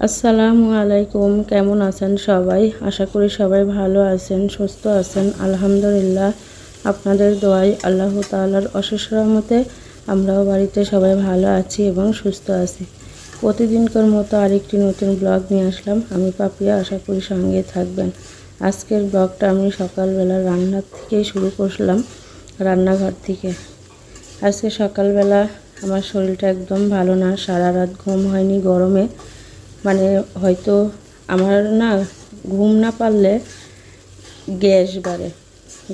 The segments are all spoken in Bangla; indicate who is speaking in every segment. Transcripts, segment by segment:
Speaker 1: আসসালামু আলাইকুম, কেমন আছেন সবাই? আশা করি সবাই ভালো আছেন, সুস্থ আছেন। আলহামদুলিল্লাহ, আপনাদের দোয়াই আল্লাহ তাআলার অশেষ রহমতে আমরাও বাড়িতে সবাই ভালো আছি এবং সুস্থ আছি। প্রতিদিনকার মতো আরেকটি নতুন ব্লগ নিয়ে আসলাম। আমি পাপিয়া, আশা করি সঙ্গে থাকবেন। আজকের ব্লগটা আমি সকালবেলা রান্নার থেকেই শুরু করলাম, রান্নাঘর থেকে। আজকে সকালবেলা আমার শরীরটা একদম ভালো না, সারা রাত ঘুম হয়নি গরমে। মানে হয়তো আমার না ঘুম না পারলে গ্যাস বাড়ে।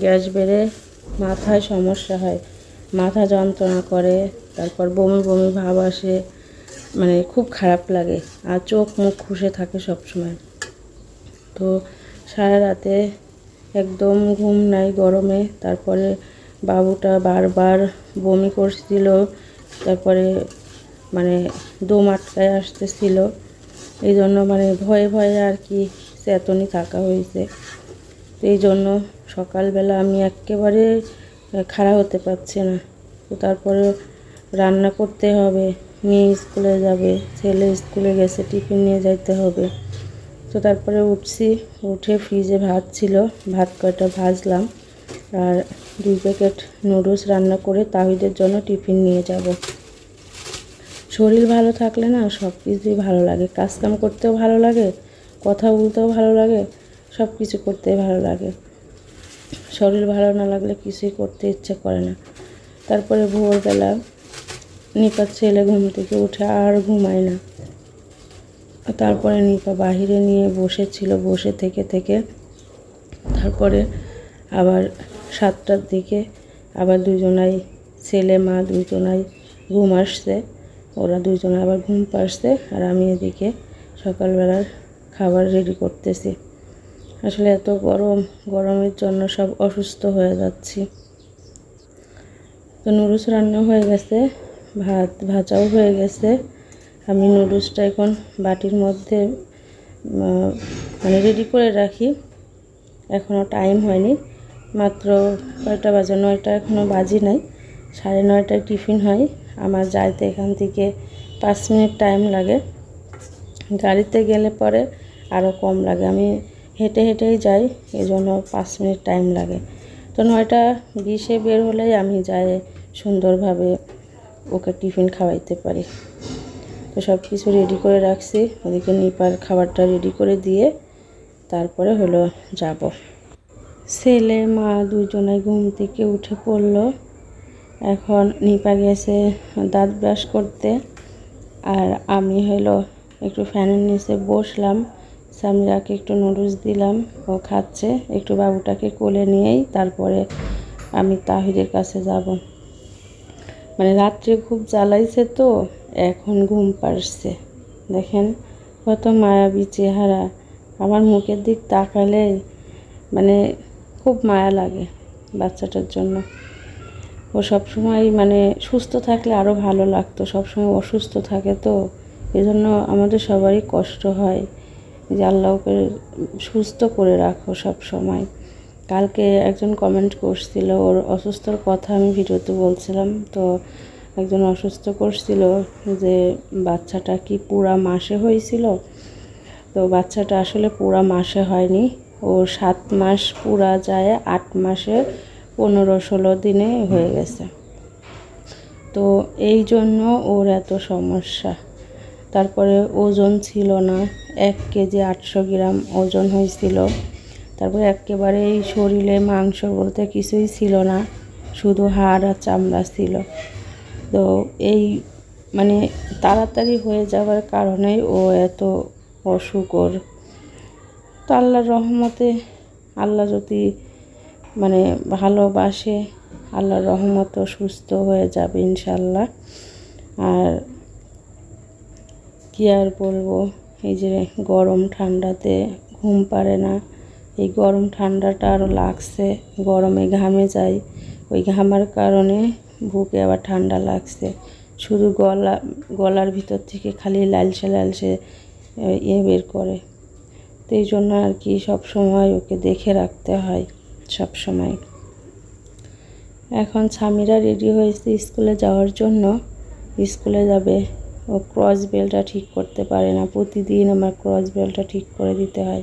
Speaker 1: গ্যাস বেড়ে মাথায় সমস্যা হয়। মাথা যন্ত্রণা করে, তারপর বমি বমি ভাব আসে মানে খুব খারাপ লাগে আর চোখ মুখ খুশে থাকে সব সময় তো সারা রাতে একদম ঘুম নাই গরমে, তারপরে বাবুটা বারবার বমি করছিল, তারপরে মানে দম আটকায় আসতেছিল। এই জন্য মানে ভয়ে ভয়ে আর কি চেতনই থাকা হয়েছে। এই জন্য সকালবেলা আমি একেবারে খাড়া হতে পারছি না। তো তারপরে রান্না করতে হবে, মেয়ে স্কুলে যাবে, ছেলে স্কুলে গেছে, টিফিন নিয়ে যাইতে হবে। তো তারপরে উঠছি, উঠে ফ্রিজে ভাত ছিল, ভাত কয়টা ভাজলাম। আর দুই প্যাকেট নুডলস রান্না করে তাহিদের জন্য টিফিন নিয়ে যাব। শরীর ভালো থাকলে না সব কিছুই ভালো লাগে। কাজকাম করতেও ভালো লাগে, কথা বলতেও ভালো লাগে, সব কিছু করতে ভালো লাগে। শরীর ভালো না লাগলে কিছুই করতে ইচ্ছে করে না। তারপরে ভোরবেলা নিপার ছেলে ঘুম থেকে উঠে আর ঘুমায় না। তারপরে নিপা বাহিরে নিয়ে বসেছিল, বসে থেকে থেকে তারপরে আবার সাতটার দিকে আবার দুজনাই, ছেলে মা দুজনাই ঘুম আসছে। ওরা দুজনে আবার ঘুম পাড়ছে আর আমি এদিকে সকালবেলার খাবার রেডি করতেছি। আসলে এত গরম, গরমের জন্য সব অসুস্থ হয়ে যাচ্ছি। তো নুডলস রান্না হয়ে গেছে, ভাত ভাজাও হয়ে গেছে। আমি নুডলসটা এখন বাটির মধ্যে মানে রেডি করে রাখি। এখনও টাইম হয়নি, মাত্র কয়টা বাজে, নয়টা এখনও বাজি নাই, সাড়ে নয়টায় টিফিন হয়। আমার যাইতে এখান থেকে পাঁচ মিনিট টাইম লাগে। গাড়িতে গেলে পরে আরও কম লাগে। আমি হেঁটে হেঁটেই যাই এই জন্য পাঁচ মিনিট টাইম লাগে। তো নয়টা বিশে বের হলেই আমি যাই সুন্দরভাবে ওকে টিফিন খাওয়াইতে পারি। তো সব কিছু রেডি করে রাখছি। ওদিকে নিপার খাবারটা রেডি করে দিয়ে তারপরে হলো যাব। ছেলে, মা দুজনে ঘুম থেকে উঠে পড়ল। এখন নিপা গেছে দাঁত ব্রাশ করতে। আর আমি হলো একটু ফ্যানের নিচে বসলাম। সামিরাকে একটু নুডলস দিলাম, ও খাচ্ছে। একটু বাবুটাকে কোলে নিয়েই তারপরে আমি তাহিরের কাছে যাব। মানে রাত্রে খুব জ্বালাইছে তো, এখন ঘুম পাড়ছে। দেখেন কত মায়াবী চেহারা। আমার মুখের দিক তাকালে মানে খুব মায়া লাগে বাচ্চাটার জন্য। ও সবসময় মানে সুস্থ থাকলে আরও ভালো লাগতো সবসময় অসুস্থ থাকে তো। এজন্য আমাদের সবারই কষ্ট হয় যে আল্লাহ ওকে সুস্থ করে রাখো সব সময়। কালকে একজন কমেন্ট করছিল, ওর অসুস্থর কথা আমি ভিডিওতে বলছিলাম, তো একজন অসুস্থ করছিল যে বাচ্চাটা কি পুরা মাসে হয়েছিল? তো বাচ্চাটা আসলে পুরা মাসে হয়নি ও সাত মাস পুরা যায়, আট মাসে পনেরো ষোলো দিনে হয়ে গেছে। তো এই জন্য ওর এত সমস্যা। তারপরে ওজন ছিল না এক কেজি আটশো গ্রাম ওজন হয়েছিল। তারপরে একেবারে এই শরীরে মাংস বলতে কিছুই ছিল না শুধু হাড় আর চামড়া ছিল। তো এই মানে তাড়াতাড়ি হয়ে যাওয়ার কারণে ও এত অসুখ ওর তো আল্লাহর রহমতে আল্লাহ যদি মানে ভালোবাসে, আল্লাহর রহমত সুস্থ হয়ে যাবে ইনশাল্লাহ আর কী আর বলব, এই যে গরম ঠান্ডাতে ঘুম পারে না। এই গরম ঠান্ডাটা আরও লাগছে, গরমে ঘামে যায় ওই ঘামার কারণে বুকে আবার ঠান্ডা লাগছে। শুধু গলা, গলার ভিতর থেকে খালি লালসে লালসে ইয়ে বের করে। তো এই জন্য আর কি সব সময় ওকে দেখে রাখতে হয়। সব সময়। এখন স্বামীরা রেডি হয়েছে স্কুলে যাওয়ার জন্য। স্কুলে যাবে। ও ক্রস বেলটা ঠিক করতে পারে না। প্রতিদিন আমার ক্রস বেলটা ঠিক করে দিতে হয়।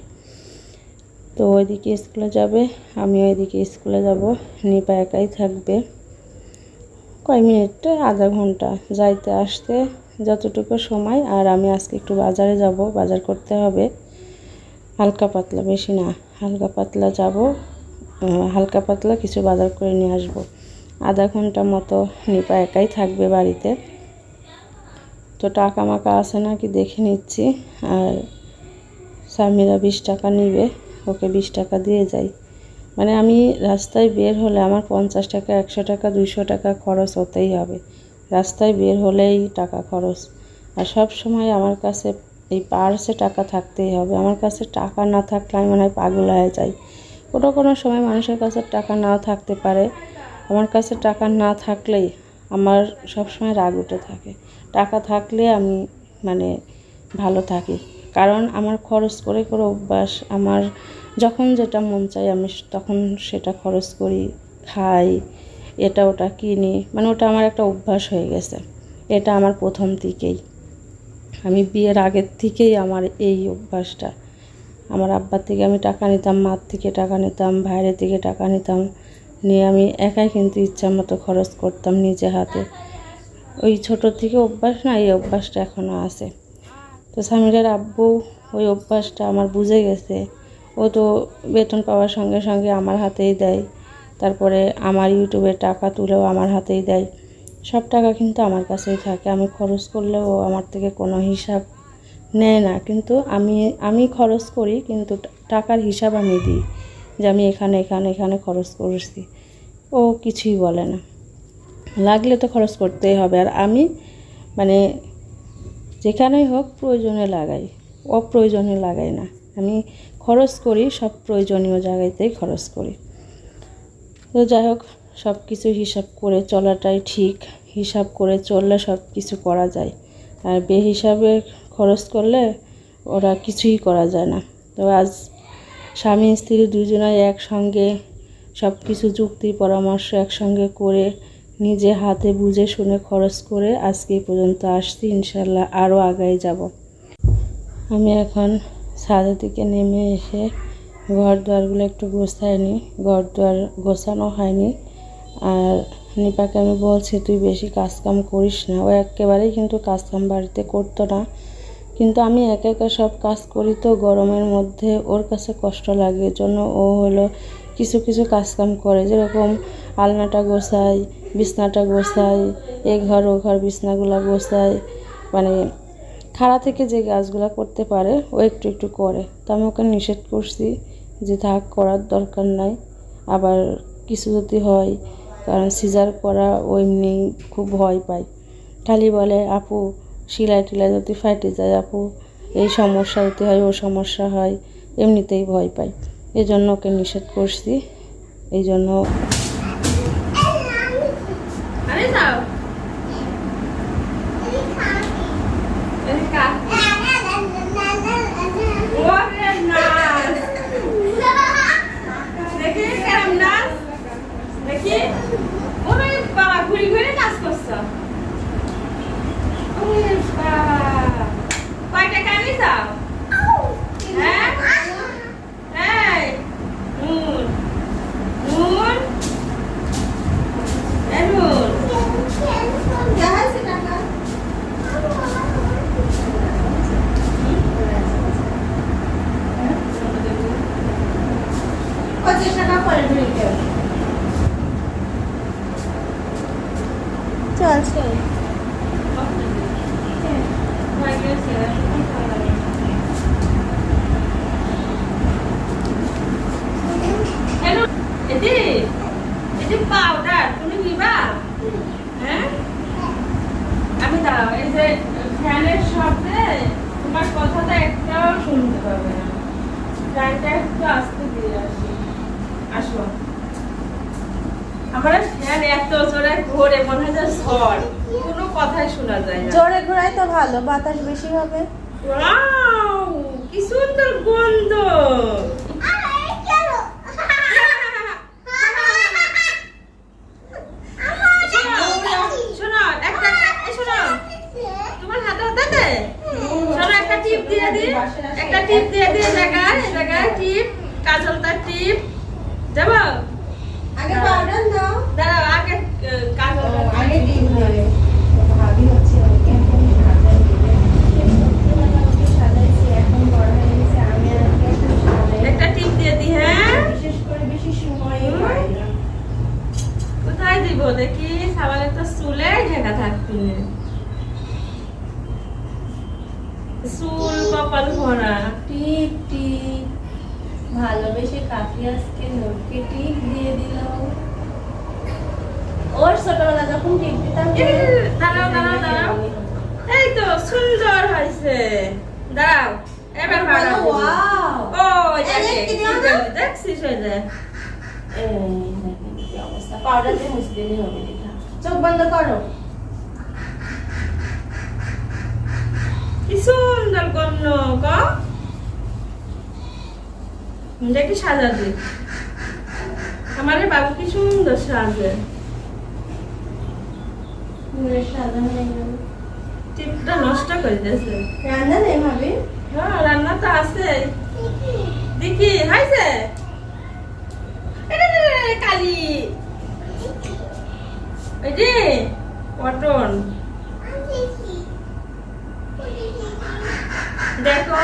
Speaker 1: তো ওইদিকে স্কুলে যাবে আমি ওইদিকে স্কুলে যাব। নিপা একাই থাকবে। কয় মিনিট? আধা ঘণ্টা। যাইতে আসতে যতটুকু সময়, আর আমি আজকে একটু বাজারে যাব। বাজার করতে হবে। হালকা পাতলা, বেশি না। হালকা পাতলা যাব। হালকা পাতলা কিছু বাজার করে নিয়ে আসব। আধা ঘণ্টা মতো নিপা একাই থাকবে বাড়িতে। তো টাকা মাকা আছে নাকি দেখে নিচ্ছি। আর স্বামীরা বিশ টাকা নিবে, ওকে বিশ টাকা দিয়ে যাই। মানে আমি রাস্তায় বের হলে আমার পঞ্চাশ টাকা, একশো টাকা, দুইশো টাকা খরচ হতেই হবে। রাস্তায় বের হলেই টাকা খরচ। আর সব সময় আমার কাছে এই পার্সে টাকা থাকতেই হবে। আমার কাছে টাকা না থাকলে আমি মনে হয় পাগল হয়ে যাই। কোনো কোনো সময় মানুষের কাছে টাকা নাও থাকতে পারে। আমার কাছে টাকা না থাকলেই আমার সব সময় রাগ উঠে থাকে। টাকা থাকলে আমি মানে ভালো থাকি। কারণ আমার খরচ করে করে অভ্যাস, আমার যখন যেটা মন চাই আমি তখন সেটা খরচ করি, খাই, এটা ওটা কিনি মানে ওটা আমার একটা অভ্যাস হয়ে গেছে। এটা আমার প্রথম থেকেই। আমি বিয়ের আগের থেকেই আমার এই অভ্যাসটা। আমার আব্বার থেকে আমি টাকা নিতাম, মার থেকে টাকা নিতাম, ভাইয়ের থেকে টাকা নিতাম। নিয়ে আমি একাই কিন্তু ইচ্ছা মতো খরচ করতাম নিজে হাতে। ওই ছোটো থেকে অভ্যাস না, এই অভ্যাসটা এখনও আছে। তো স্বামীরের আব্বু ওই অভ্যাসটা আমার বুঝে গেছে। ও তো বেতন পাওয়ার সঙ্গে সঙ্গে আমার হাতেই দেয়। তারপরে আমার ইউটিউবে টাকা তুলেও আমার হাতেই দেয়। সব টাকা কিন্তু আমার কাছেই থাকে। আমি খরচ করলেও আমার থেকে কোনো হিসাব নেয় না। কিন্তু আমি আমি খরচ করি, কিন্তু টাকার হিসাব আমি দিই যে আমি এখানে এখানে এখানে খরচ করছি। ও কিছুই বলে না। লাগলে তো খরচ করতেই হবে। আর আমি মানে যেখানেই হোক প্রয়োজনে লাগাই, অপ্রয়োজনে লাগাই না। আমি খরচ করি, সব প্রয়োজনীয় জায়গাতেই খরচ করি। তো যাই হোক, সব কিছু হিসাব করে চলাটাই ঠিক। হিসাব করে চললে সব কিছু করা যায়। আর বে হিসাবে খরচ করলে ওরা কিছুই করা যায় না। তো আজ স্বামী, স্ত্রী দুজনাই একসঙ্গে সব কিছু যুক্তি, পরামর্শ একসঙ্গে করে নিজে হাতে বুঝে শুনে খরচ করে আজকে পর্যন্ত আসছি। ইনশাল্লাহ আরও আগায় যাব। আমি এখন ছাদের দিকে নেমে এসে ঘর দুয়ারগুলো একটু গোছাই নি ঘর দুয়ার গোছানো হয়নি। আর নিপাকে আমি বলছি, তুই বেশি কাজকাম করিস না। ও একেবারেই কিন্তু কাজকাম বাড়িতে করতো না। কিন্তু আমি একা একা সব কাজ করি তো গরমের মধ্যে ওর কাছে কষ্ট লাগে জন্য ও হলো কিছু কিছু কাজকাম করে। যেরকম আলনাটা গোছাই, বিছনাটা গোছাই, এ ঘর, ও ঘর বিছনাগুলো গোছাই মানে খাড়া থেকে যে গাছগুলো করতে পারে ও একটু একটু করে। তো আমি ওকে নিষেধ করছি যে থাক, করার দরকার নাই। আবার কিছু যদি হয়, কারণ সিজার করা ও এমনি খুব ভয় পায়। খালি বলে, আপু সিলাই টিলাই যদি ফাটে যায় আপু, এই সমস্যা হতে হয়, ও সমস্যা হয়, এমনিতেই ভয় পাই এই জন্য ওকে নিষেধ করছি। এই জন্য
Speaker 2: আরে যাও এদিকে ওরে নাচ দেখি কেমন নাচ দেখি ওরে বাবা ঘুরি ঘুরি নাচ করছ ওরে বাবা কয় টাকা আনি যাও হ্যাঁ এই নুন নুন এই নুন দেখাইছি টাকা পঁচিশ টাকা করে ঢুকে
Speaker 3: চলছে
Speaker 2: পাউডার তুমি নিবা হ্যাঁ আমি দাঁড়াও এই যে ফ্যানের শব্দে তোমার কথাটা একটাও শুনতে পাবে না ফ্যানটা একটু আস্তে দিয়ে আসি আসো আমার ফ্যান এত জোরে ঘোরে মনে হয় যে ঝড় কোনো কথাই শোনা যায় না
Speaker 3: জোরে ঘোরাই তো ভালো হবে
Speaker 2: ওয়াও কি সুন্দর গন্ধ শোনো একটা এই শোনো তোমার হাতে টিপ দিয়ে দি একটা টিপ দিয়ে দি এই জায়গায় এই জায়গায় টিপ কাজলটা টিপ দেব
Speaker 3: আগে পাউডার দাও
Speaker 2: দাঁড়াও আগে আহ, কাজলটা
Speaker 3: আগে ডিম দেবে ভাবি হচ্ছে ওকে এখন সাজাই দিবে সত্যি সাজাইছি এখন বড় হয়ে গেছে আমি আর ওকে এখন সাজাই
Speaker 2: একটা টিপ দিয়ে দি হ্যাঁ
Speaker 3: বিশেষ করে বেশি সময়ই পাই না
Speaker 2: কোথায় দিব দেখি সাবানের তো চুলে ঢেকা থাকবি না। চুল ভরা।
Speaker 3: টিপ টিপ। ভালোবেসে কাকি আজকে নোটকে টিপ দিয়ে দিল। ওর ছোটবেলা যখন টিপ দিতাম
Speaker 2: দাঁড়াও দাঁড়াও দাঁড়াও। এই তো সুন্দর হয়েছে। দাঁড়াও এবার দিব।
Speaker 3: ওয়াও!
Speaker 2: ও? দেখছিস ওই যে।
Speaker 3: অবস্থা। পাউডার দিয়ে মুছে দিলে হবে দেখা। চোখ বন্ধ করো।
Speaker 2: কি সুন্দর গন্য ক দেখি সাজাতে? আমার বাবু কি সুন্দর সাজে।
Speaker 3: হয়ে গেল।
Speaker 2: টিপটা নষ্ট করে দিয়েছে।
Speaker 3: রান্না নেই ভাবি?
Speaker 2: হ্যাঁ রান্না তো আছে। দেখি রে, কালি। এই যে পটল। দেখো।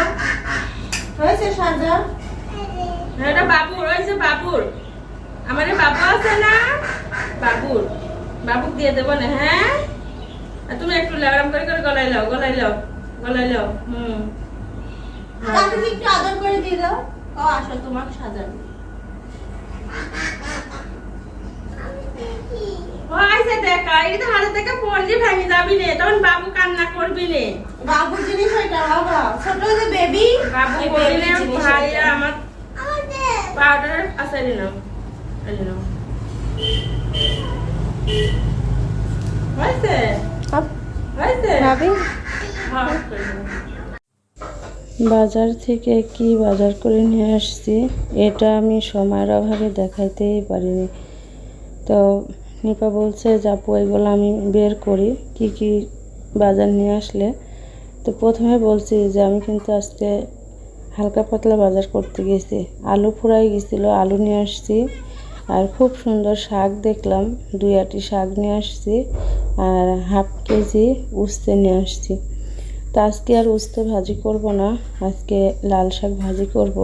Speaker 3: হয়েছে সাজা?
Speaker 2: এটা বাবুর যে বাবুর। আমার বাবু আছে না? বাবুর। বাবুক দিয়ে দেবো না হ্যাঁ? আর তুমি একটু লেগরাম করে করে গলাই লাও গলাই লাও গলাই লাও হুম।
Speaker 3: তাকে একটু আদর করে দিল ও আসো তোমাকে সাজানো
Speaker 2: আইসে দেখা এটা থেকে পড়লি ভেঙে যাবি নে তখন বাবু কান্না করবি নে।
Speaker 3: বাবু জিনিস ওইটা বাবা ছোট যে বেবি
Speaker 2: বাবু বললে ভাই আমার পাউডার আছে এনে নাও এনে নাও। হয়েছে? হয়েছে?
Speaker 3: ভাবি?
Speaker 2: হ্যাঁ দাও।
Speaker 1: বাজার থেকে কি বাজার করে নিয়ে আসছি এটা আমি সময়ের অভাবে দেখাইতেই পারিনি। তো নিপা বলছে যে আপু এগুলো আমি বের করি। কি কি বাজার নিয়ে আসলে? তো প্রথমে বলছি যে, আমি কিন্তু আজকে হালকা পাতলা বাজার করতে গেছি। আলু ফুরাই গেছিল, আলু নিয়ে আসছি। আর খুব সুন্দর শাক দেখলাম, দুই আটি শাক নিয়ে আসছি। আর হাফ কেজি উস্তে নিয়ে আসছি। তো আজকে আর উস্তে ভাজি করব না, আজকে লাল শাক ভাজি করব।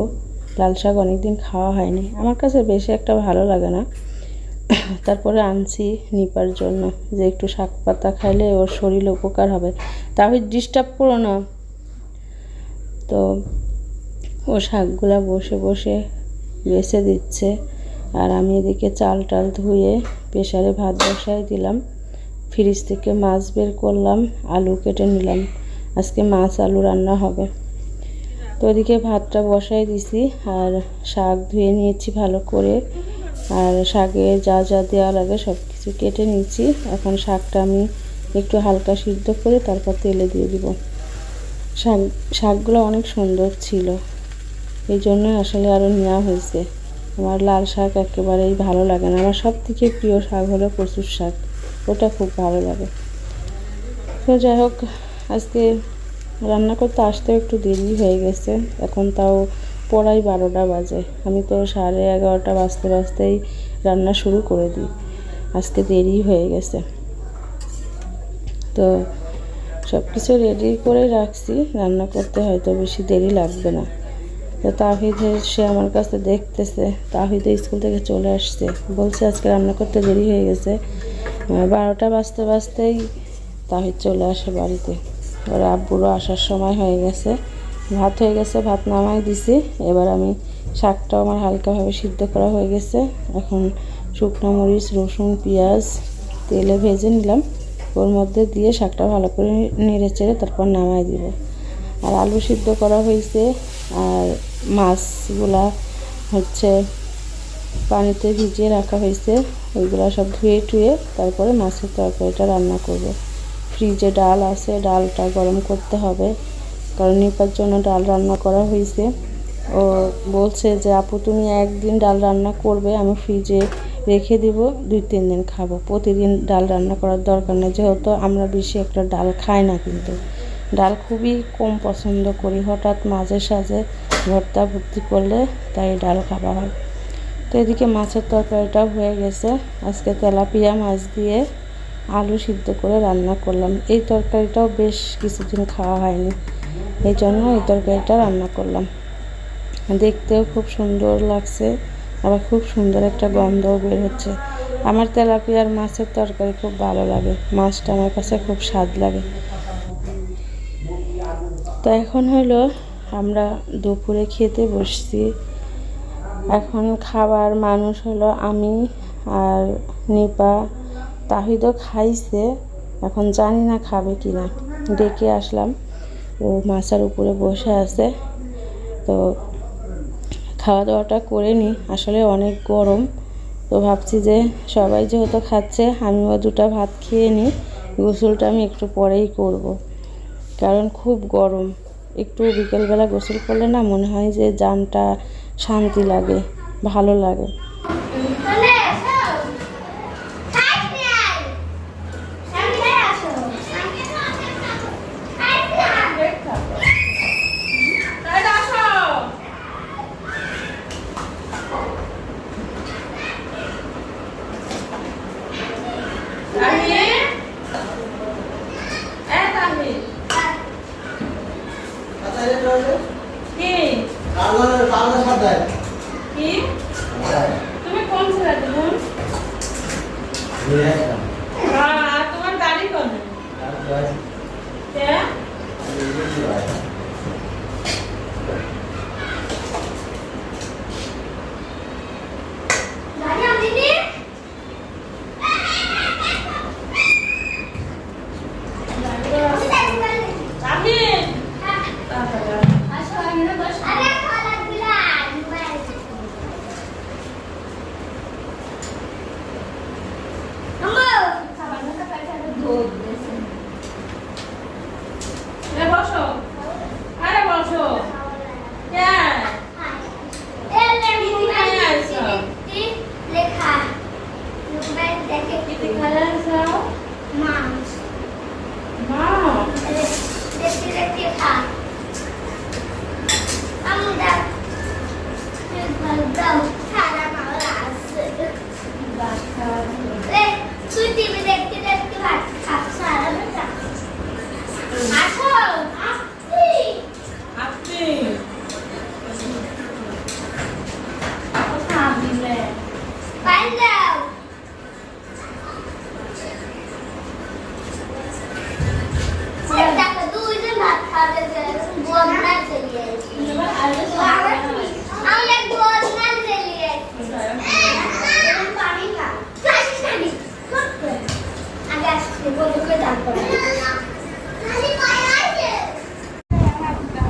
Speaker 1: লাল শাক অনেকদিন খাওয়া হয়নি। আমার কাছে বেশি একটা ভালো লাগে না। তারপরে আনছি নিপার জন্য, যে একটু শাক পাতা খাইলে ওর শরীর উপকার হবে। তাহলে ডিস্টার্ব করো না। তো ও শাকগুলা বসে বসে বেছে দিচ্ছে, আর আমি এদিকে চাল টাল ধুয়ে প্রেশারে ভাত বসাই দিলাম। ফ্রিজ থেকে মাছ বের করলাম, আলু কেটে নিলাম। আজকে মাছ আলু রান্না হবে। তো ওদিকে ভাতটা বসাই দিছি, আর শাক ধুয়ে নিয়েছি ভালো করে। আর শাকে যা যা দেওয়া লাগে সব কিছু কেটে নিয়েছি। এখন শাকটা আমি একটু হালকা সিদ্ধ করে তারপর তেলে দিয়ে দিব। শাক, শাকগুলো অনেক সুন্দর ছিল। এই জন্য আসলে আরও নেওয়া হয়েছে। আমার লাল শাক একেবারেই ভালো লাগে না। আমার সব থেকে প্রিয় শাক হলো কচুর শাক। ওটা খুব ভালো লাগে। তো যাই হোক, আজকে রান্না করতে আসতেও একটু দেরি হয়ে গেছে। এখন তাও পড়াই বারোটা বাজে। আমি তো সাড়ে এগারোটা বাজতে বাজতেই রান্না শুরু করে দিই। আজকে দেরি হয়ে গেছে। তো সব কিছু রেডি করে রাখছি। রান্না করতে হয়তো বেশি দেরি লাগবে না। তো তাহিদ সে আমার কাছে দেখতেছে। তাহিদ স্কুল থেকে চলে আসছে। বলছে আজকে রান্না করতে দেরি হয়ে গেছে। বারোটা বাজতে বাজতেই তাহিদ চলে আসে বাড়িতে। ওর আব্বুরও আসার সময় হয়ে গেছে। ভাত হয়ে গেছে, ভাত নামাই দিছি। এবার আমি শাকটাও আমার হালকাভাবে সিদ্ধ করা হয়ে গেছে। এখন শুকনো মরিচ, রসুন, পেঁয়াজ, তেলে ভেজে নিলাম। ওর মধ্যে দিয়ে শাকটা ভালো করে নেড়ে চেড়ে তারপর নামাই দিব। আর আলু সিদ্ধ করা হয়েছে, আর মাছগুলা হচ্ছে পানিতে ভিজিয়ে রাখা হয়েছে। ওইগুলো সব ধুয়ে টুয়ে তারপরে মাছের তরকারিটা রান্না করব। ফ্রিজে ডাল আছে, ডালটা গরম করতে হবে। কারণ নিপার জন্য ডাল রান্না করা হয়েছে। ও বলছে যে, আপু, তুমি একদিন ডাল রান্না করবে, আমি ফ্রিজে রেখে দিব, দুই তিন দিন খাব। প্রতিদিন ডাল রান্না করার দরকার নেই, যেহেতু আমরা বেশি একটা ডাল খাই না কিন্তু। ডাল খুবই কম পছন্দ করি, হঠাৎ মাঝে সাঝে ভর্তা ভর্তি করলে তাই ডাল খাওয়া হয়। তো এদিকে মাছের তরকারিটাও হয়ে গেছে। আজকে তেলাপিয়া মাছ দিয়ে আলু সিদ্ধ করে রান্না করলাম। এই তরকারিটাও বেশ কিছুদিন খাওয়া হয়নি। এই জন্য এই তরকারিটা রান্না করলাম। দেখতেও খুব সুন্দর লাগছে, আবার খুব সুন্দর একটা গন্ধও বের হচ্ছে। আমার তেলাপিয়ার মাছের তরকারি খুব ভালো লাগে, মাছটা আমার কাছে খুব স্বাদ লাগে। তো এখন হলো আমরা দুপুরে খেতে বসছি। এখন খাবার মানুষ হলো আমি আর নিপা। তাহিদও খাইছে, এখন জানি না খাবে কি না ডেকে আসলাম। ও মাছার উপরে বসে আছে। তো খাওয়া দাওয়াটা করে নিই আসলে অনেক গরম। তো ভাবছি যে সবাই যেহেতু খাচ্ছে, আমিও দুটো ভাত খেয়ে নিই গোসলটা আমি একটু পরেই করব। কারণ খুব গরম। একটু বিকেলবেলা গোসল করলে না মনে হয় যে জানটা শান্তি লাগে, ভালো লাগে।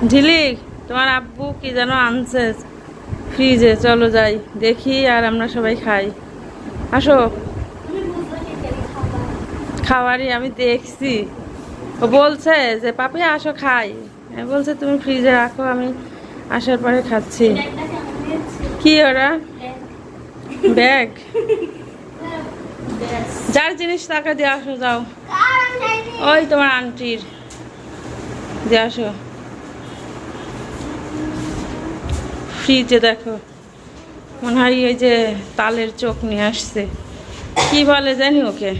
Speaker 1: ঝিলিক তোমার আব্বু কি যেন আনছে ফ্রিজে? চলো যাই, দেখি আর আমরা সবাই খাই। আসো। খাবারই আমি দেখছি। ও বলছে যে, পাপি, আসো, খাই। বলছে, তুমি ফ্রিজে রাখো, আমি আসার পরে খাচ্ছি। কি ওরা? ব্যাগ। যার জিনিস তাকে দিয়ে আসো, যাও। ওই তোমার আন্টির। দিয়ে আসো। ফ্রিজে দেখো। মনে হয় ওই যে তালের চোখ নিয়ে আসছে। কি বলে জানি ওকে?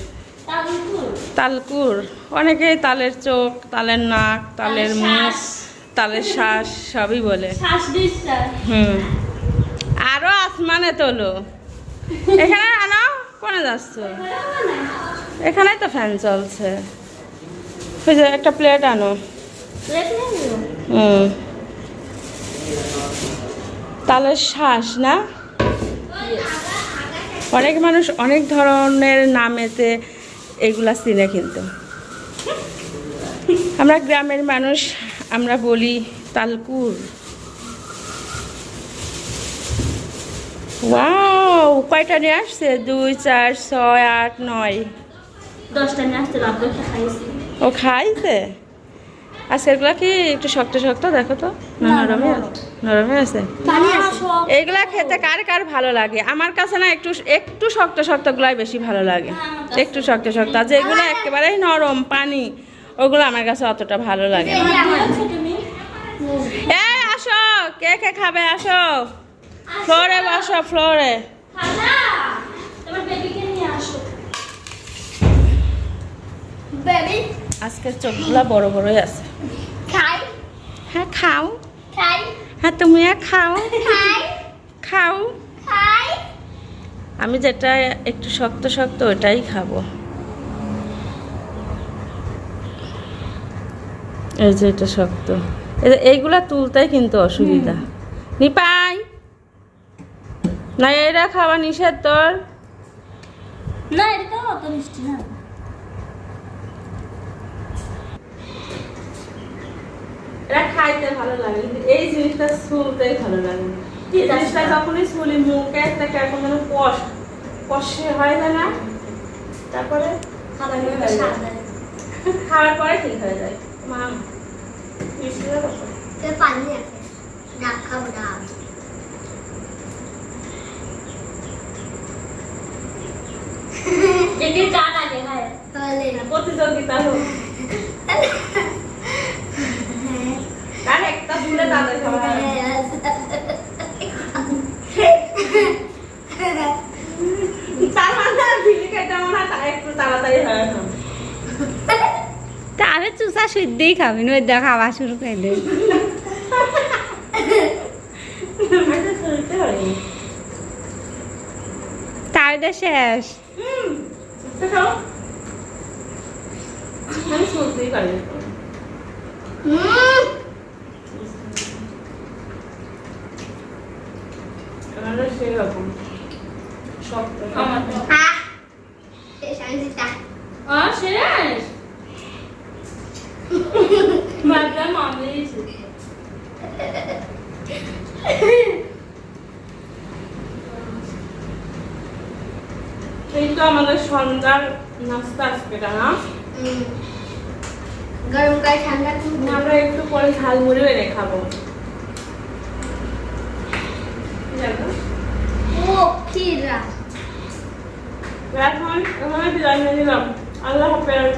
Speaker 1: তালকুর। অনেকেই তালের চোখ তালের নাক তালের মুখ তালের শ্বাস সবই বলে। হুম। আরও আসমানে তোলো। এখানে আনো? কোনে যাচ্ছ? এখানেই তো ফ্যান চলছে। ওই যে একটা প্লেট আনো। হুম। তালের শ্বাস না? অনেক মানুষ অনেক ধরনের নামেতে এগুলা চিনে কিন্তু। আমরা গ্রামের মানুষ আমরা বলি তালকুর। ওয়াও কয়টা নিয়ে আসছে? দুই চার ছয় আট নয়।
Speaker 3: দশটা নিয়ে আসছে
Speaker 1: ও খাইছে? আজকেরগুলা কি একটু শক্ত শক্ত? দেখো তো। নরমে আছে। নরমে আছে? এইগুলা খেতে কার কার ভালো লাগে? আমার কাছে না একটু একটু শক্ত শক্তগুলাই বেশি ভালো লাগে। একটু শক্ত শক্ত। আর যেগুলো একেবারেই নরম পানি ওগুলো আমার কাছে অতটা ভালো লাগে না। এ আসো! কে কে খাবে? আসো। ফ্লোরে বসো ফ্লোরে।
Speaker 3: তোমার বেবিকে নিয়ে আসো। বেবি
Speaker 1: আজকের চোখগুলা বড় বড়ই আছে।
Speaker 3: খাই।
Speaker 1: হ্যাঁ খাও।
Speaker 3: খাই।
Speaker 1: হ্যাঁ তুমিও খাও।
Speaker 3: খাই।
Speaker 1: খাও।
Speaker 3: খাই।
Speaker 1: আমি যেটা একটু শক্ত শক্ত ওটাই খাব। এই যে এটা শক্ত। এই যে এইগুলা তুলতেই কিন্তু অসুবিধা। নিপাই। না এরা খাওয়া নিষেধ তোর।
Speaker 3: না এটা তো অত মিষ্টি না।
Speaker 1: এটা খাইতে ভালো লাগে কিন্তু এই জিনিসটা শুনতেই ভালো লাগে। এই জিনিসটা যখনই শুনি মুখে একটা কেমন যেন কষ কষে হয় না না? তারপরে। খাওয়ার পরে ঠিক হয়ে যায়। মা
Speaker 3: পানি আছে ডাক খাব ডাক একে কান আগে হ্যাঁ।
Speaker 1: প্রতিযোগিতা হোক। আর তাদের তার মানে ভিলি খেতে মনে হয় তা একটু তাড়াতাড়ি হয় না
Speaker 4: তাহলে চুষা সিদ্ধেই খাবি নই দেখ খাওয়া শুরু করে দে।
Speaker 1: আচ্ছা, শুনতে
Speaker 4: শেষ।
Speaker 1: আমি শুনতেই পারি না। আমারও সেরকম। শক্ত
Speaker 2: আমার শেষ আমি
Speaker 1: এই তো আমাদের সন্ধ্যার নাস্তা আজকে না
Speaker 3: গরম করে ঠান্ডা
Speaker 1: আমরা একটু পরে ঝালমুড়ি এনে খাব জানো?
Speaker 3: ও ক্ষীরা
Speaker 1: এখন এখানে বিদায় নিয়ে নিলাম আল্লাহ হাফেজ